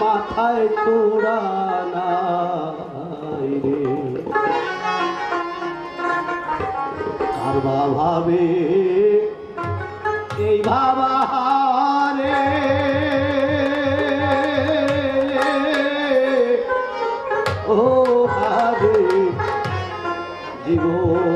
মাথায় ভাবে এই ভাবা ও ভাবে জীবন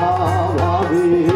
Mavi